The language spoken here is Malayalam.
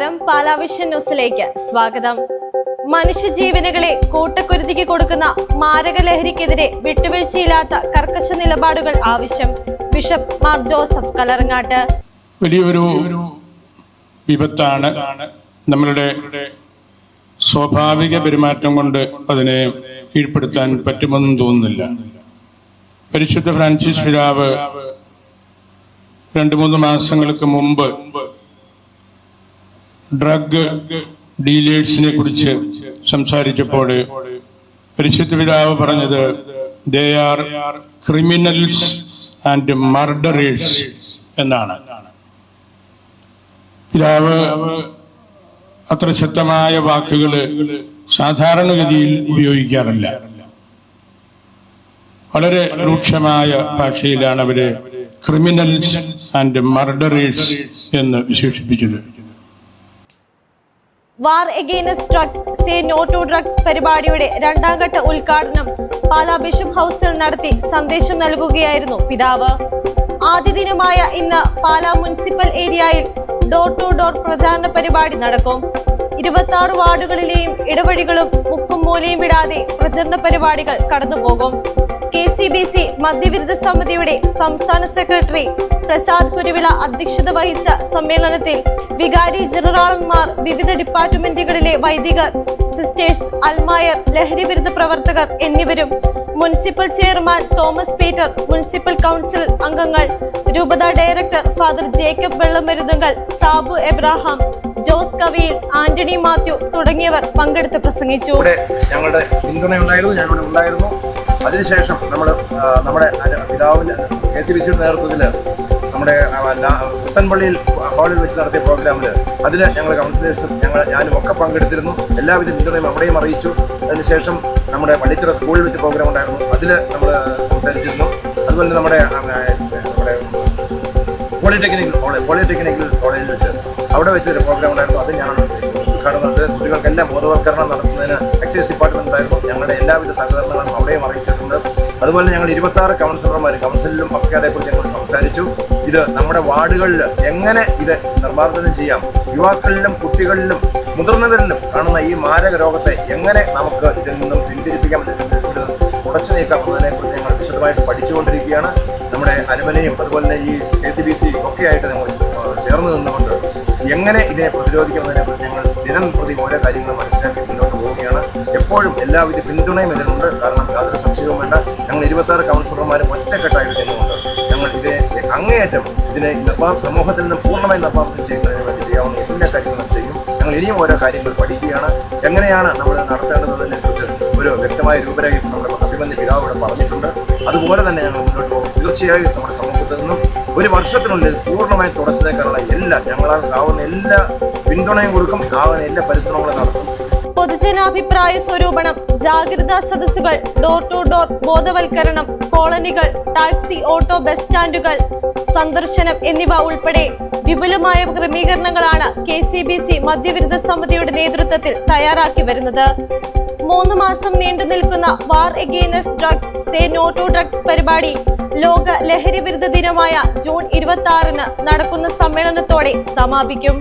പാലാവിഷൻ ന്യൂസിലേക്ക് സ്വാഗതം. മനുഷ്യജീവനുകളെ കൂട്ടക്കുരുതിക്ക് കൊടുക്കുന്ന മാരക ലഹരിക്കെതിരെ വിട്ടുവീഴ്ചയില്ലാത്ത കർക്കശ നിലപാടുകൾ ആവശ്യം. Bishop Mar Joseph Kallarangatt. വലിയൊരു വിപത്താണ് നമ്മളുടെ സ്വാഭാവിക പെരുമാറ്റം കൊണ്ട് അതിനെ കീഴ്പ്പെടുത്താൻ പറ്റുമെന്നും തോന്നുന്നില്ല. പരിശുദ്ധ ഫ്രാൻസിസ് പിതാവ് രണ്ട് മൂന്ന് മാസങ്ങൾക്ക് മുമ്പ് ഡ്രഗ് ഡീലേഴ്സിനെ കുറിച്ച് സംസാരിച്ചപ്പോൾ പരിശുദ്ധ പിതാവ് പറഞ്ഞത് they are criminals and murderers എന്നാണ്. പിതാവ് അത്ര ശക്തമായ വാക്കുകൾ സാധാരണഗതിയിൽ ഉപയോഗിക്കാറില്ല. വളരെ രൂക്ഷമായ ഭാഷയിലാണ് അവർ ക്രിമിനൽസ് ആൻഡ് മർഡറേഴ്സ് എന്ന് വിശേഷിപ്പിച്ചത്. War against drugs say no to drugs പരിപാടിയുടെ രണ്ടാം ഘട്ട ഉദ്ഘാടനം പാലാ ബിഷപ്പ് ഹൗസിൽ നടത്തി സന്ദേശം നൽകുകയായിരുന്നു പിതാവ്. ആദ്യ ദിനമായ ഇന്ന് പാലാ മുനിസിപ്പൽ ഏരിയയിൽ ഡോർ ടു ഡോർ പ്രചാരണ പരിപാടി നടക്കും. ഇരുപത്തി ആറ് വാർഡുകളിലെയും ഇടവഴികളും മുക്കും മൂലയും വിടാതെ പ്രചരണ പരിപാടികൾ കടന്നുപോകും. കെ സി ബി സി മദ്യവിരുദ്ധ സമിതിയുടെ സംസ്ഥാന സെക്രട്ടറി പ്രസാദ് കുരുവിള അധ്യക്ഷത വഹിച്ച സമ്മേളനത്തിൽ വികാരി ജനറാളന്മാർ വിവിധ ഡിപ്പാർട്ട്മെന്റുകളിലെ വൈദികർ സിസ്റ്റേഴ്സ് അൽമായർ ലഹരി വിരുദ്ധ പ്രവർത്തകർ എന്നിവരും municipal chairman Thomas Peter municipal council അംഗങ്ങൾ രൂപത director father Jacob Vellamaruthunkal Sabu Abraham Jose Kaviyil Antony Mathew തുടങ്ങിയവർ പങ്കെടുത്ത് പ്രസംഗിച്ചു. ഞങ്ങളുടെ ഞങ്ങളുടെ പിന്തുണയുണ്ടായിരുന്നു ഞങ്ങളുടെ ഉണ്ടായിരുന്നു. അതിനുശേഷം നമ്മൾ നമ്മുടെ പിതാവിന്റെ കെ സി ബി സിയുടെ നേതൃത്വത്തിൽ നമ്മുടെ പുത്തൻപള്ളിയിൽ ഹാളിൽ വെച്ച് നടത്തിയ പ്രോഗ്രാമിൽ അതിൽ ഞങ്ങൾ കൗൺസിലേഴ്സും ഞങ്ങൾ ഞാനും ഒക്കെ പങ്കെടുത്തിരുന്നു. എല്ലാവിധ പിന്തുണയും അവിടെയും അറിയിച്ചു. അതിനുശേഷം നമ്മുടെ പള്ളിച്ചിറ സ്കൂളിൽ വെച്ച് പ്രോഗ്രാം ഉണ്ടായിരുന്നു. അതിൽ നമ്മൾ സംസാരിച്ചിരുന്നു. അതുപോലെ നമ്മുടെ നമ്മുടെ പോളിടെക്നിക്കൽ കോളേജ് പോളിടെക്നിക്കൽ കോളേജിൽ വെച്ച് അവിടെ വെച്ച് ഒരു പ്രോഗ്രാം ഉണ്ടായിരുന്നു. അത് ഞാനാണ് ഉദ്ഘാടനം കുട്ടികൾക്കെല്ലാം ബോധവൽക്കരണം നടത്തുന്നതിന് എക്സൈസ് ഡിപ്പാർട്ട്മെന്റ് ആയിരുന്നു. ഞങ്ങളുടെ എല്ലാവിധ സഹകരണങ്ങളും അവിടെയും അറിയിച്ചിട്ടുണ്ട്. അതുപോലെ ഞങ്ങൾ ഇരുപത്തി ആറ് കൗൺസിലർമാർ കൗൺസിലിലും ഒക്കെ അതേക്കുറിച്ച് ഞങ്ങൾ സംസാരിച്ചു. ഇത് നമ്മുടെ വാർഡുകളിൽ എങ്ങനെ ഇത് നിർമ്മാർജനം ചെയ്യാം? യുവാക്കളിലും കുട്ടികളിലും മുതിർന്നവരിലും കാണുന്ന ഈ മാരക രോഗത്തെ എങ്ങനെ നമുക്ക് ഇതിൽ നിന്നും പിന്തിരിപ്പിക്കാൻ ഉടച്ചു നീക്കാം എന്നതിനെക്കുറിച്ച് ഞങ്ങൾ വിശദമായിട്ട് പഠിച്ചുകൊണ്ടിരിക്കുകയാണ്. നമ്മുടെ അനുമനയും അതുപോലെ തന്നെ ഈ കെ സി ബി സി ഒക്കെ ആയിട്ട് ഞങ്ങൾ ചേർന്ന് നിന്നുകൊണ്ട് എങ്ങനെ ഇതിനെ പ്രതിരോധിക്കുന്നതിനെക്കുറിച്ച് ഞങ്ങൾ ദിനം പ്രതി ഓരോ കാര്യങ്ങൾ മനസ്സിലാക്കി മുന്നോട്ട് പോവുകയാണ്. എപ്പോഴും എല്ലാവിധ പിന്തുണയും ഇതിനുണ്ട്. കാരണം യാതൊരു സംശയവും വേണ്ട. ഞങ്ങൾ ഇരുപത്താറ് കൗൺസിലർമാരും ഒറ്റക്കെട്ടായിട്ട് ചെയ്യുന്നുണ്ട് ഞങ്ങൾ ഇതിനെ അങ്ങേയറ്റം ഇതിനെ നിർമ്മാ സമൂഹത്തിൽ നിന്ന് പൂർണമായി നിർമ്മാർജനം ചെയ്യുന്നതിന് വേണ്ടി ചെയ്യാവുന്ന എല്ലാ കാര്യങ്ങളും ചെയ്യും. ഞങ്ങൾ ഇനിയും ഓരോ കാര്യങ്ങൾ പഠിക്കുകയാണ്. എങ്ങനെയാണ് നമ്മൾ നടത്തേണ്ടതെന്നതിനെ കുറിച്ച് ഒരു വ്യക്തമായ രൂപരേഖ നമ്മുടെ അഭിമന്യ പിതാവ് ഇവിടെ പറഞ്ഞിട്ടുണ്ട്. അതുപോലെ തന്നെ ഞങ്ങൾ മുന്നോട്ട് പോകും. തീർച്ചയായും നമ്മുടെ സമൂഹത്തിൽ നിന്നും ഒരു വർഷത്തിനുള്ളിൽ പൂർണമായി തുടച്ചു നീക്കാനുള്ള എല്ലാ ഞങ്ങളാൽ ആവുന്ന എല്ലാ പിന്തുണയും കൊടുക്കും ആവുന്ന എല്ലാ പരിശ്രമങ്ങളും നടത്തും. പൊതുജനാഭിപ്രായ സ്വരൂപണം ജാഗ്രതാ സദസ്സുകൾ ഡോർ ടു ഡോർ ബോധവൽക്കരണം കോളനികൾ ടാക്സി ഓട്ടോ ബസ് സ്റ്റാൻഡുകൾ സന്ദർശനം എന്നിവ ഉൾപ്പെടെ വിപുലമായ ക്രമീകരണങ്ങളാണ് കെ സി ബി സി മദ്യവിരുദ്ധ സമിതിയുടെ നേതൃത്വത്തിൽ തയ്യാറാക്കി വരുന്നത്. മൂന്ന് മാസം നീണ്ടു നിൽക്കുന്ന war against drugs say no to drugs പരിപാടി ലോക ലഹരി വിരുദ്ധ ദിനമായ ജൂൺ ഇരുപത്തി ആറിന് നടക്കുന്ന സമ്മേളനത്തോടെ സമാപിക്കും.